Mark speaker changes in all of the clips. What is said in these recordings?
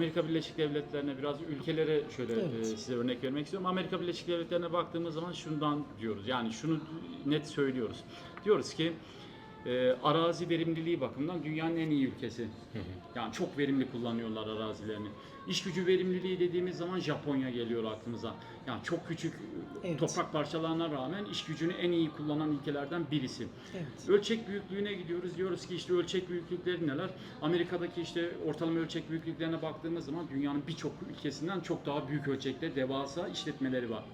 Speaker 1: Amerika Birleşik Devletleri'ne biraz ülkelere şöyle
Speaker 2: Evet.
Speaker 1: e, size örnek vermek istiyorum. Amerika Birleşik Devletleri'ne baktığımız zaman şundan diyoruz. Yani şunu net söylüyoruz. Diyoruz ki e, arazi verimliliği bakımından dünyanın en iyi ülkesi. Yani çok verimli kullanıyorlar arazilerini. İş gücü verimliliği dediğimiz zaman Japonya geliyor aklımıza. Yani çok küçük e,
Speaker 2: Evet.
Speaker 1: toprak parçalarına rağmen iş gücünü en iyi kullanan ülkelerden birisi.
Speaker 2: Evet.
Speaker 1: Ölçek büyüklüğüne gidiyoruz. Diyoruz ki işte ölçek büyüklükleri neler? Amerika'daki işte ortalama ölçek büyüklüklerine baktığımız zaman dünyanın birçok ülkesinden çok daha büyük ölçekte devasa işletmeleri var.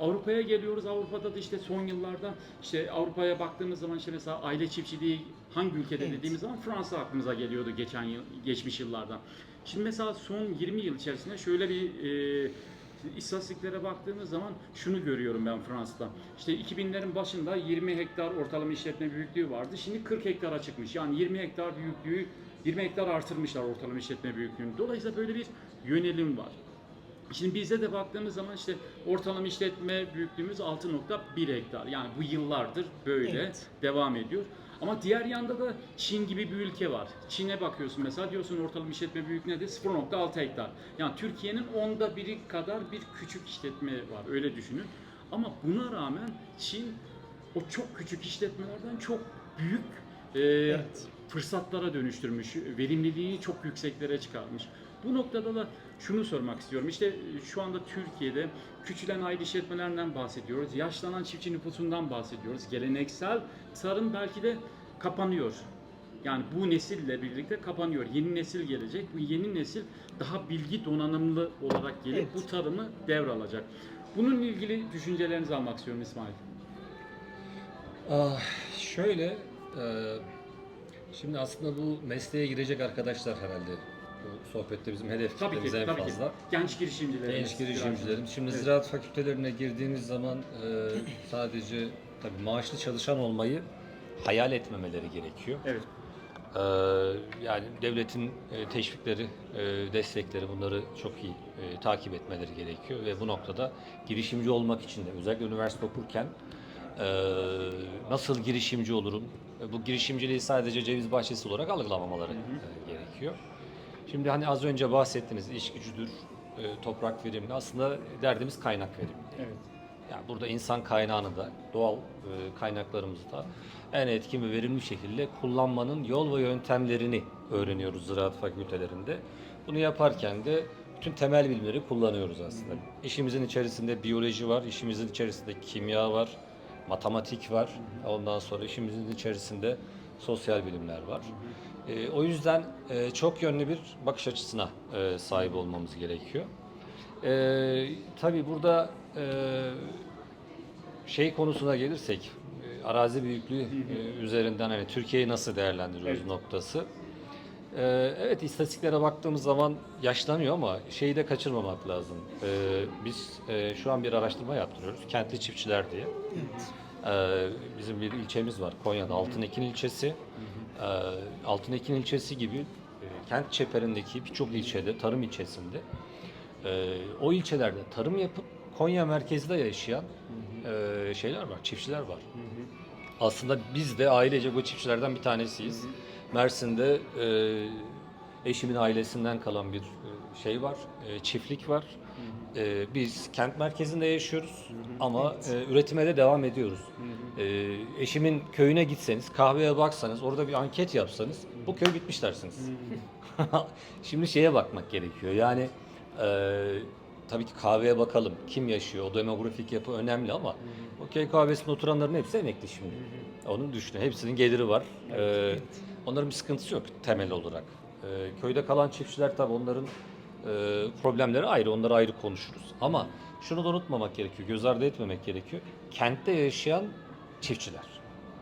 Speaker 1: Avrupa'ya geliyoruz. Avrupa'da da işte son yıllarda işte Avrupa'ya baktığımız zaman işte mesela aile çiftçiliği hangi ülkede
Speaker 2: Evet.
Speaker 1: dediğimiz zaman Fransa aklımıza geliyordu geçen yıl, geçmiş yıllarda. Şimdi mesela son 20 yıl içerisinde şöyle bir e, istatistiklere baktığımız zaman şunu görüyorum ben Fransa'da. İşte 2000'lerin başında 20 hektar ortalama işletme büyüklüğü vardı. Şimdi 40 hektara çıkmış. Yani 20 hektar büyüklüğü 20 hektar artırmışlar ortalama işletme büyüklüğünü. Dolayısıyla böyle bir yönelim var. Şimdi bizde de baktığımız zaman işte ortalama işletme büyüklüğümüz 6.1 hektar. Yani bu yıllardır böyle
Speaker 2: Evet.
Speaker 1: devam ediyor. Ama diğer yanda da Çin gibi bir ülke var. Çin'e bakıyorsun mesela diyorsun ortalama işletme büyüklüğü nedir? 0.6 hektar. Yani Türkiye'nin onda biri kadar bir küçük işletme var. Öyle düşünün. Ama buna rağmen Çin o çok küçük işletmelerden çok büyük e,
Speaker 2: Evet.
Speaker 1: fırsatlara dönüştürmüş, verimliliğini çok yükseklere çıkarmış. Bu noktada da şunu sormak istiyorum. İşte e, şu anda Türkiye'de küçülen aile işletmelerinden bahsediyoruz. Yaşlanan çiftçi nüfusundan bahsediyoruz. Geleneksel tarım belki de kapanıyor. Yani bu nesille birlikte kapanıyor. Yeni nesil gelecek. Bu yeni nesil daha bilgi donanımlı olarak gelip
Speaker 2: Evet.
Speaker 1: bu tarımı devralacak. Bununla ilgili düşüncelerinizi almak istiyorum İsmail.
Speaker 3: Ah, şöyle, e, şimdi aslında bu mesleğe girecek arkadaşlar herhalde. Bu sohbette bizim hedef
Speaker 1: Tabii ki,
Speaker 3: kitlemiz en
Speaker 1: tabii
Speaker 3: fazla.
Speaker 1: ki. Genç girişimcilerimiz.
Speaker 3: Genç girişimcilerin. Şimdi
Speaker 1: Evet.
Speaker 3: ziraat fakültelerine girdiğimiz zaman e, sadece tabii maaşlı çalışan olmayı hayal etmemeleri gerekiyor.
Speaker 1: Evet.
Speaker 3: Ee, yani devletin e, teşvikleri, e, destekleri bunları çok iyi e, takip etmeleri gerekiyor ve bu noktada girişimci olmak için de özellikle üniversite okurken e, nasıl girişimci olurum? E, Bu girişimciliği sadece ceviz bahçesi olarak algılamamaları e, gerekiyor. Şimdi hani az önce bahsettiniz iş gücüdür, e, toprak verimli. Aslında derdimiz kaynak verimli.
Speaker 1: Evet.
Speaker 3: Yani burada insan kaynağını da, doğal e, kaynaklarımızı da en etkin ve verimli şekilde kullanmanın yol ve yöntemlerini öğreniyoruz ziraat fakültelerinde. Bunu yaparken de bütün temel bilimleri kullanıyoruz aslında. İşimizin içerisinde biyoloji var, işimizin içerisinde kimya var, matematik var. Ondan sonra işimizin içerisinde sosyal bilimler var. E, o yüzden e, çok yönlü bir bakış açısına e, sahip olmamız gerekiyor. E, tabii burada e, şey konusuna gelirsek, e, arazi büyüklüğü e, üzerinden hani Türkiye'yi nasıl değerlendiriyoruz
Speaker 1: Evet.
Speaker 3: noktası. E, evet istatistiklere baktığımız zaman yaşlanıyor ama şeyi de kaçırmamak lazım. E, biz e, şu an bir araştırma yaptırıyoruz. Kentli çiftçiler diye. Ee, bizim bir ilçemiz var Konya'da Altınekin ilçesi. Ee, Altınekin ilçesi gibi e, kent çeperindeki birçok ilçede, tarım ilçesinde e, o ilçelerde tarım yapıp Konya merkezde yaşayan e, şeyler var, çiftçiler var. Aslında biz de ailece bu çiftçilerden bir tanesiyiz. Mersin'de e, eşimin ailesinden kalan bir e, şey var, e, çiftlik var. E, biz kent merkezinde yaşıyoruz ama e, üretime de devam ediyoruz. E, eşimin köyüne gitseniz, kahveye baksanız, orada bir anket yapsanız bu köy bitmiş dersiniz. Şimdi şeye bakmak gerekiyor. Yani e, tabii ki kahveye bakalım. Kim yaşıyor? O demografik yapı önemli ama o köy kahvesinde oturanların hepsi emekli şimdi. Onu düşünün. Hepsinin geliri var. E, onların bir sıkıntısı yok temel olarak. E, köyde kalan çiftçiler tabii onların e, problemleri ayrı. Onları ayrı konuşuruz. Ama şunu da unutmamak gerekiyor. Göz ardı etmemek gerekiyor. Kentte yaşayan çiftçiler.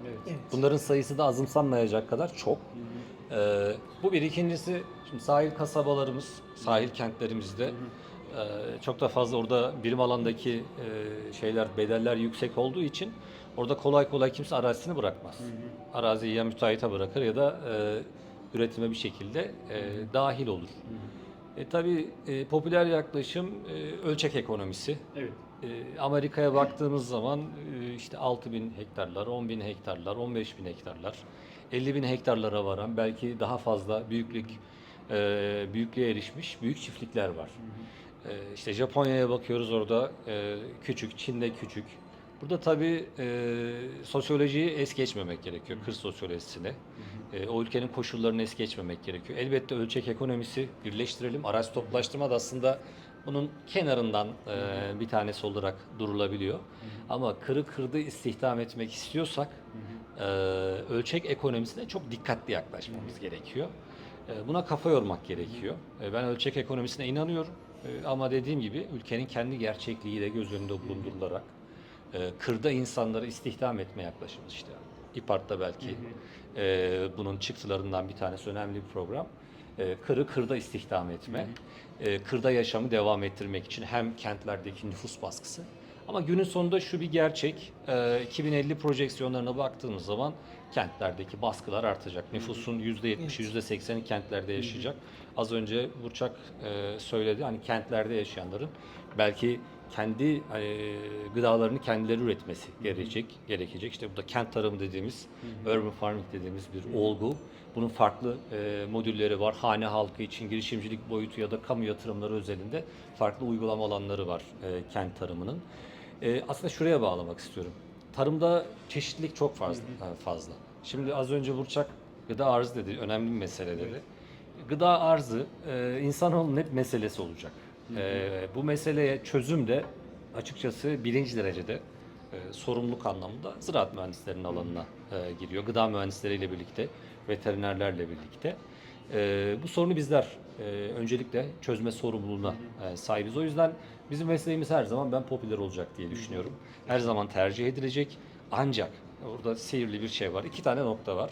Speaker 1: Evet.
Speaker 2: Evet.
Speaker 3: Bunların sayısı da azımsanmayacak kadar çok. Ee, bu bir. ikincisi şimdi sahil kasabalarımız, sahil kentlerimizde e, çok da fazla orada birim alandaki e, şeyler, bedeller yüksek olduğu için orada kolay kolay kimse arazisini bırakmaz. Araziyi ya müteahhite bırakır ya da e, üretime bir şekilde e, dahil olur. E, tabii e, popüler yaklaşım e, ölçek ekonomisi.
Speaker 1: Evet.
Speaker 3: E, Amerika'ya baktığımız zaman e, işte 6 bin hektarlar, 10 bin hektarlar, 15 bin hektarlar, 50 bin hektarlara varan belki daha fazla büyüklük e, büyüklüğe erişmiş büyük çiftlikler var. E, işte Japonya'ya bakıyoruz orada e, küçük, Çin'de küçük. Burada tabii e, sosyolojiyi es geçmemek gerekiyor, kır sosyolojisini. E, o ülkenin koşullarını es geçmemek gerekiyor. Elbette ölçek ekonomisi birleştirelim. Araç toplaştırma da aslında bunun kenarından e, bir tanesi olarak durulabiliyor. Ama kırı kırdı istihdam etmek istiyorsak e, ölçek ekonomisine çok dikkatli yaklaşmamız gerekiyor. E, buna kafa yormak gerekiyor. E, ben ölçek ekonomisine inanıyorum. E, ama dediğim gibi ülkenin kendi gerçekliği de göz önünde bulundurularak e, kırda insanları istihdam etme yaklaşımı işte. İPART'ta belki e, bunun çıktılarından bir tanesi önemli bir program. E, kırı kırda istihdam etme, e, kırda yaşamı devam ettirmek için hem kentlerdeki nüfus baskısı. Ama günün sonunda şu bir gerçek, e, 2050 projeksiyonlarına baktığımız zaman kentlerdeki baskılar artacak. Nüfusun %70'i, %80'i kentlerde yaşayacak. Az önce Burçak e, söyledi, hani kentlerde yaşayanların belki kendi e, gıdalarını kendileri üretmesi gerekecek. gerekecek. İşte burada kent tarımı dediğimiz, urban farming dediğimiz bir olgu. Bunun farklı e, modülleri var. Hane halkı için girişimcilik boyutu ya da kamu yatırımları özelinde farklı uygulama alanları var e, kent tarımının. E, aslında şuraya bağlamak istiyorum. Tarımda çeşitlilik çok fazla. e, fazla. Şimdi az önce Burçak gıda arzı dedi, önemli bir mesele dedi. Gıda arzı e, insanoğlunun hep meselesi olacak. E, bu meseleye çözüm de açıkçası birinci derecede e, sorumluluk anlamında ziraat mühendislerinin alanına e, giriyor. Gıda mühendisleriyle birlikte, veterinerlerle birlikte. E, bu sorunu bizler e, öncelikle çözme sorumluluğuna e, sahibiz. O yüzden bizim mesleğimiz her zaman ben popüler olacak diye düşünüyorum. Her zaman tercih edilecek. Ancak orada sihirli bir şey var. İki tane nokta var.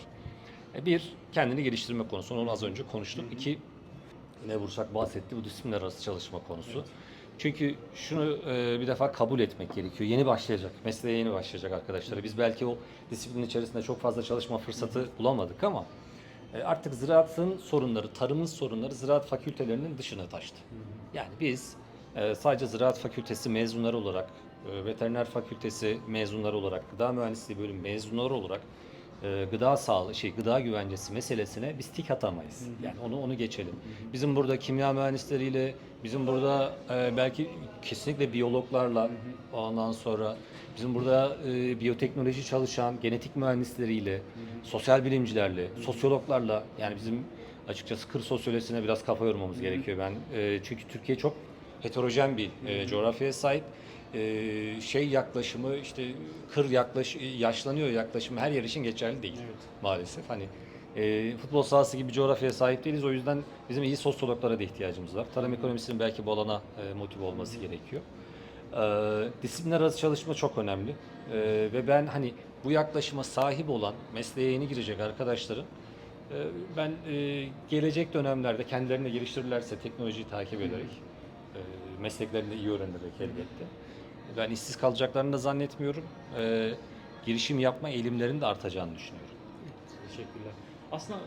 Speaker 3: E, Bir, kendini geliştirme konusu. Onu az önce konuştuk. İki, yine Burçak bahsetti bu disiplinler arası çalışma konusu. Çünkü şunu e, bir defa kabul etmek gerekiyor. Yeni başlayacak, mesleğe yeni başlayacak arkadaşlar. Biz belki o disiplin içerisinde çok fazla çalışma fırsatı bulamadık ama e, artık ziraatın sorunları, tarımın sorunları ziraat fakültelerinin dışına taştı. Yani biz e, sadece ziraat fakültesi mezunları olarak, e, veteriner fakültesi mezunları olarak, gıda mühendisliği bölüm mezunları olarak e, gıda sağlığı, şey gıda güvencesi meselesine biz tik atamayız. Yani onu onu geçelim. Bizim burada kimya mühendisleriyle, bizim burada e, belki kesinlikle biyologlarla, ondan sonra bizim burada e, biyoteknoloji çalışan genetik mühendisleriyle, sosyal bilimcilerle, sosyologlarla yani bizim açıkçası kır sosyolojisine biraz kafa yormamız gerekiyor. Ben e, çünkü Türkiye çok heterojen bir e, coğrafyaya sahip. E, şey yaklaşımı işte kır yaklaş yaşlanıyor yaklaşımı her yer için geçerli değil maalesef. Hani e, futbol sahası gibi coğrafyaya sahip değiliz. O yüzden bizim iyi sosyologlara da ihtiyacımız var. Tarım ekonomisinin belki bu alana e, motive olması gerekiyor. E, disiplinler arası çalışma çok önemli. E, ve ben hani bu yaklaşıma sahip olan mesleğe yeni girecek arkadaşların e, ben e, gelecek dönemlerde kendilerini geliştirirlerse teknolojiyi takip ederek e, mesleklerini iyi öğrenerek elbette. Ben işsiz kalacaklarını da zannetmiyorum. E, girişim yapma eğilimlerinin de artacağını düşünüyorum.
Speaker 1: Teşekkürler. Aslında